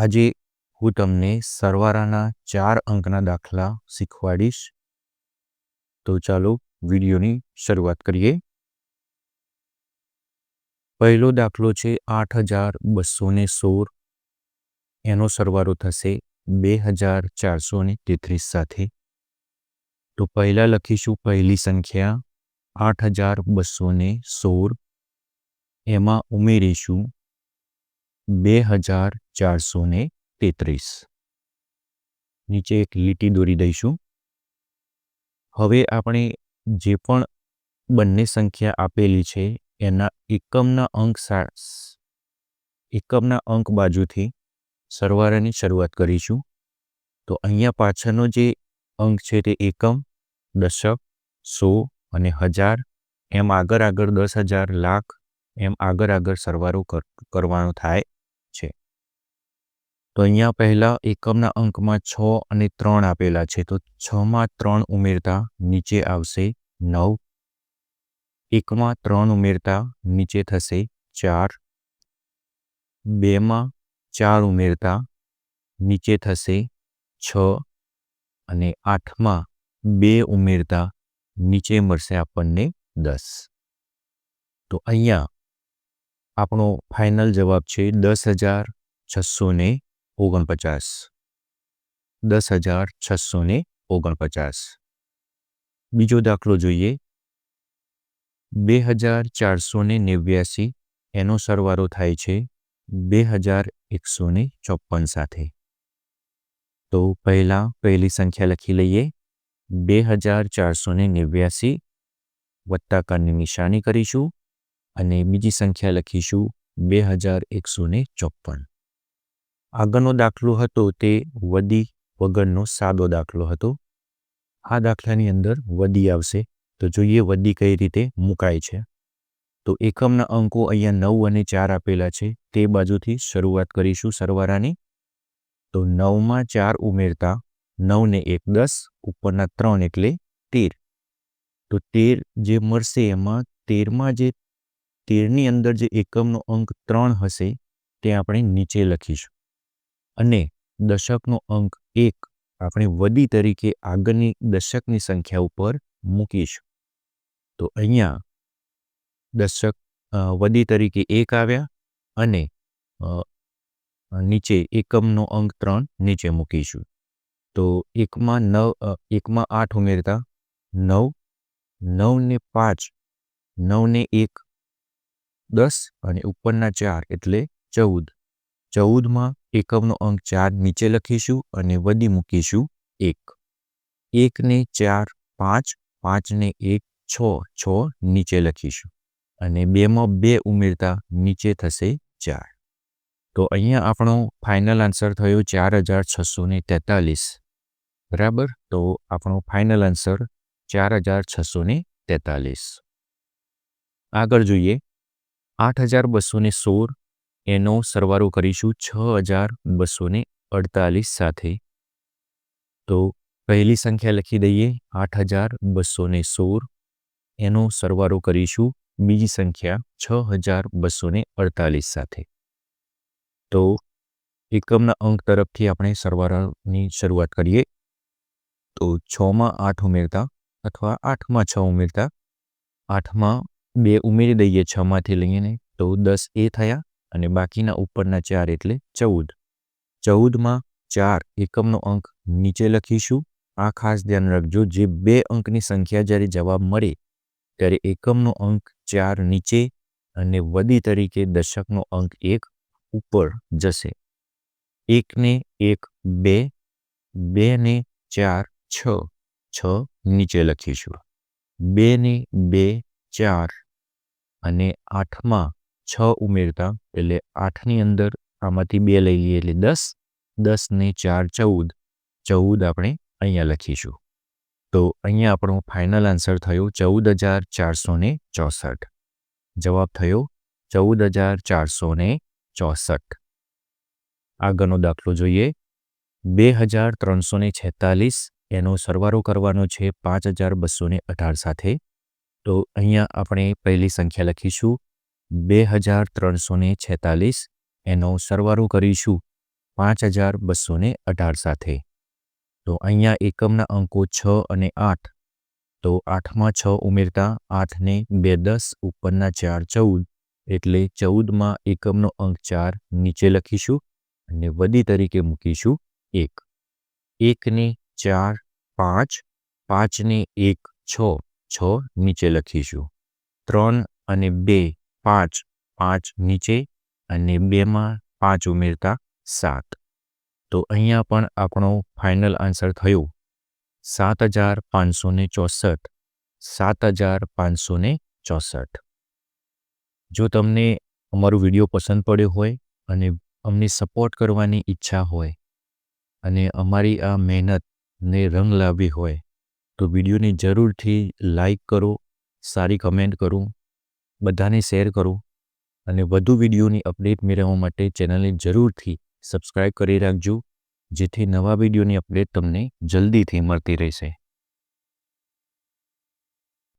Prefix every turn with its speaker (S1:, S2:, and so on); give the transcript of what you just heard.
S1: આજે હું તમને સરવાળાના ચાર અંકના દાખલા શીખવાડીશ. તો ચાલો વિડીયોની શરૂઆત કરીએ. પહેલો દાખલો છે આઠ હજાર બસો ને સોળ. એનો સરવાળો થશે બે હજાર ચારસો ને તેત્રીસ સાથે. તો પહેલાં લખીશું પહેલી સંખ્યા આઠ હજાર બસો ને સોળ. એમાં ઉમેરીશું બે હજાર ચારસો ને તેત્રીસ. નીચે એક લીટી દોરી દઈશું. હવે આપણે જે પણ બંને સંખ્યા આપેલી છે, એના એકમના અંક એકમના અંક બાજુથી સરવાળાની શરૂઆત કરીશું. તો અહીંયા પાછળનો જે અંક છે તે એકમ, દશક, સો અને હજાર, એમ આગળ આગળ દસ હજાર લાખ, એમ આગળ આગળ સરવારો કરવાનો થાય. તો અહીંયા પહેલાં એકમના અંકમાં છ અને ત્રણ આપેલા છે. તો છમાં ત્રણ ઉમેરતા નીચે આવશે નવ. એકમાં ત્રણ ઉમેરતા નીચે થશે ચાર. બેમાં ચાર ઉમેરતા નીચે થશે છ. અને આઠમાં બે ઉમેરતા નીચે મળશે આપણને દસ. તો અહીંયા આપણો ફાઇનલ જવાબ છે દસ હજાર છસો ને ઓગણપચાસ. દસ હજાર છસો ને ઓગણપચાસ. બીજો દાખલો જોઈએ. બે હજાર ચારસો ને નેવ્યાસી એનો સરવારો થાય છે બે હજાર એકસો ને ચોપન સાથે. તો પહેલાં પહેલી સંખ્યા લખી લઈએ. બે હજાર ચારસો ને નેવ્યાસી વત્તાકારની નિશાની કરીશું અને બીજી સંખ્યા લખીશું બે હજાર એકસો ને ચોપન આગળનો દાખલો હતો તે વદી વગરનો સાદો દાખલો હતો. આ દાખલાની અંદર વદી આવશે. તો જોઈએ વદી કઈ રીતે મુકાય છે. તો એકમના અંકો અહીંયા નવ અને ચાર આપેલા છે. તે બાજુથી શરૂઆત કરીશું સરવારાની. તો નવમાં ચાર ઉમેરતા નવને એક દસ, ઉપરના ત્રણ એટલે તેર. તો તેર જે મળશે એમાં તેરમાં જે તેરની અંદર જે એકમનો અંક ત્રણ હશે, તે આપણે નીચે લખીશું. અને દશકનો અંક એક આપણે વદી તરીકે આગળની દશકની સંખ્યા ઉપર મૂકીશું. તો અહીંયા દશક વદી તરીકે એક આવ્યા અને નીચે એકમનો અંક ત્રણ નીચે મૂકીશું. તો એકમાં નવ એકમાં આઠ ઉમેરતા નવ નવને પાંચ નવને એક, દસ અને ઉપરના ચાર એટલે ચૌદ. ચૌદમાં એકમનો અંક ચાર નીચે લખીશું અને વદી મૂકીશું એક. એકને ચાર, પાંચ, પાંચને એક, છ છ નીચે લખીશું. અને બેમાં બે ઉમેરતા નીચે થશે ચાર. તો અહીંયા આપણો ફાઇનલ આન્સર થયો ચાર હજાર છસો ને તેતાલીસ. બરાબર? તો આપણો ફાઇનલ આન્સર ચાર હજાર છસો ને તેતાલીસ. આગળ જોઈએ. આઠ હજાર બસો ને સોળ એનો સરવાળો કરીશું છ હજાર બસો ને અડતાલીસ સાથે. તો પહેલી સંખ્યા લખી દઈએ આઠ હજાર બસો ને સોળ. એનો સરવાળો કરીશું બીજી સંખ્યા છ હજાર બસો ને અડતાલીસ સાથે. તો એકમના અંક તરફથી આપણે સરવાળાની શરૂઆત કરીએ. તો છમાં આઠ ઉમેરતા અથવા આઠમાં છ ઉમેરતા. આઠમાં બે ઉમેરી દઈએ છમાંથી લઈને તો દસ એ થયા. અને બાકીના ઉપરના ચાર એટલે ચૌદ. ચૌદમાં ચાર એકમનો અંક નીચે લખીશું. આ ખાસ ધ્યાન રાખજો, જે બે અંકની સંખ્યા જ્યારે જવાબ મળે, ત્યારે એકમનો અંક ચાર નીચે અને વદી તરીકે દશકનો અંક એક ઉપર જશે. એકને એક, બે બે ને ચાર, છ છ નીચે લખીશું. બે ને બે, ચાર અને આઠમાં છ ઉમેરતા, એટલે આઠની અંદર આમાંથી બે લઈ લઈએ એટલે દસ દસ ને ચાર ચૌદ. ચૌદ આપણે અહીંયા લખીશું. તો અહીંયા આપણો ફાઇનલ આન્સર થયો ચૌદ હજાર ચારસો ને ચોસઠ. જવાબ થયો ચૌદ હજાર ચારસો ને ચોસઠ. આગળનો દાખલો જોઈએ. બે હજાર ત્રણસો ને છેતાલીસ, એનો સરવારો કરવાનો છે પાંચ હજાર બસો ને અઢાર સાથે. તો અહીંયા આપણે પહેલી સંખ્યા લખીશું બે હજાર ત્રણસો ને છેતાલીસ એનો સરવારો કરીશું પાંચ હજાર બસો ને અઢાર સાથે. તો અહીંયા એકમના અંકો છ અને આઠ. તો આઠમાં છ ઉમેરતા આઠને બે દસ, ઉપરના ચાર ચૌદ. એટલે ચૌદમાં એકમનો અંક ચાર નીચે લખીશું અને વદી તરીકે મૂકીશું એક. એકને ચાર, પાંચ, પાંચને એક, છ છ નીચે લખીશું. ત્રણ અને બે પાંચ પાંચ નીચે અને બેમાં પાંચ ઉમેરતા સાત. તો અહીંયા પણ આપણો ફાઇનલ આન્સર થયો. સાત હજાર પાંચસો ને ચોસઠ, સાત હજાર પાંચસો ને ચોસઠ. જો તમને અમારો વીડિયો પસંદ પડ્યો હોય અને અમને સપોર્ટ કરવાની ઈચ્છા હોય અને અમારી આ મહેનતને રંગ લાવી હોય, તો વિડીયોને જરૂરથી લાઈક કરો, સારી કમેન્ટ કરો બધાને શેર કરો અને વધુ વિડીયોની અપડેટ મેળવવા માટે ચેનલને જરૂરથી સબસ્ક્રાઇબ કરી રાખજો, જેથી નવા વિડીયોની અપડેટ તમને જલ્દીથી મળતી રહેશે.